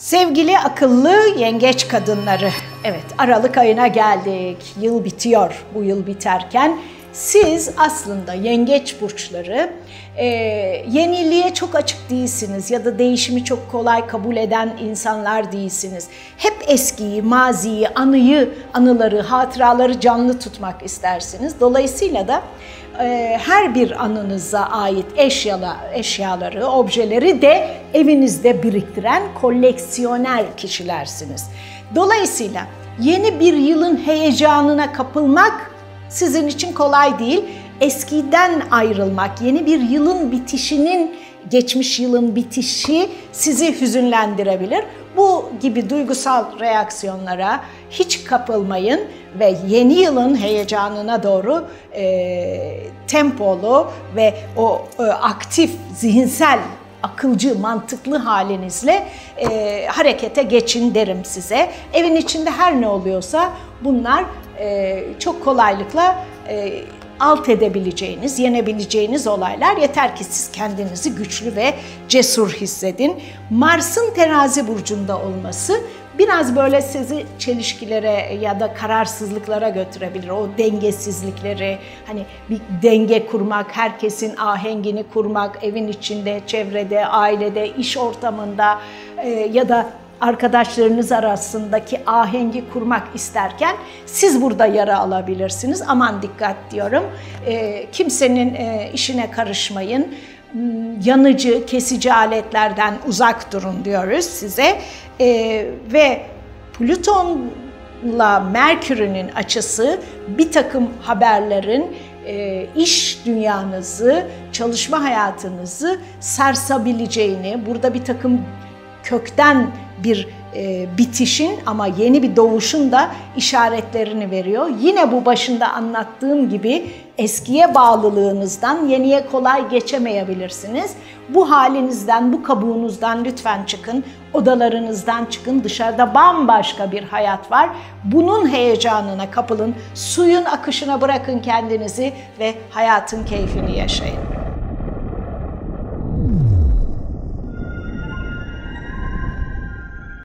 Sevgili akıllı yengeç kadınları, evet Aralık ayına geldik. Yıl bitiyor. Bu yıl biterken siz aslında yengeç burçları e, yeniliğe çok açık değilsiniz ya da değişimi çok kolay kabul eden insanlar değilsiniz. Hep eskiyi, maziyi, anıyı, anıları, hatıraları canlı tutmak istersiniz. Dolayısıyla da e, her bir anınıza ait eşyalar, eşyaları, objeleri de evinizde biriktiren koleksiyoner kişilersiniz. Dolayısıyla yeni bir yılın heyecanına kapılmak sizin için kolay değil. Eskiden ayrılmak, yeni bir yılın bitişinin, geçmiş yılın bitişi sizi hüzünlendirebilir. Bu gibi duygusal reaksiyonlara hiç kapılmayın ve yeni yılın heyecanına doğru e, tempolu ve o e, aktif, zihinsel akılcı, mantıklı halinizle e, harekete geçin derim size. Evin içinde her ne oluyorsa bunlar e, çok kolaylıkla e, alt edebileceğiniz, yenebileceğiniz olaylar. Yeter ki siz kendinizi güçlü ve cesur hissedin. Mars'ın terazi burcunda olması biraz böyle sizi çelişkilere ya da kararsızlıklara götürebilir. O dengesizlikleri, hani bir denge kurmak, herkesin ahengini kurmak, evin içinde, çevrede, ailede, iş ortamında e, ya da arkadaşlarınız arasındaki ahengi kurmak isterken siz burada yara alabilirsiniz. Aman dikkat diyorum. E, kimsenin e, işine karışmayın. Hmm, yanıcı, kesici aletlerden uzak durun diyoruz size. E, ve Plüton'la Merkür'ün açısı bir takım haberlerin e, iş dünyanızı, çalışma hayatınızı sarsabileceğini, burada bir takım kökten bir e, bitişin ama yeni bir doğuşun da işaretlerini veriyor. Yine bu başında anlattığım gibi eskiye bağlılığınızdan yeniye kolay geçemeyebilirsiniz. Bu halinizden, bu kabuğunuzdan lütfen çıkın. Odalarınızdan çıkın. Dışarıda bambaşka bir hayat var. Bunun heyecanına kapılın. Suyun akışına bırakın kendinizi ve hayatın keyfini yaşayın.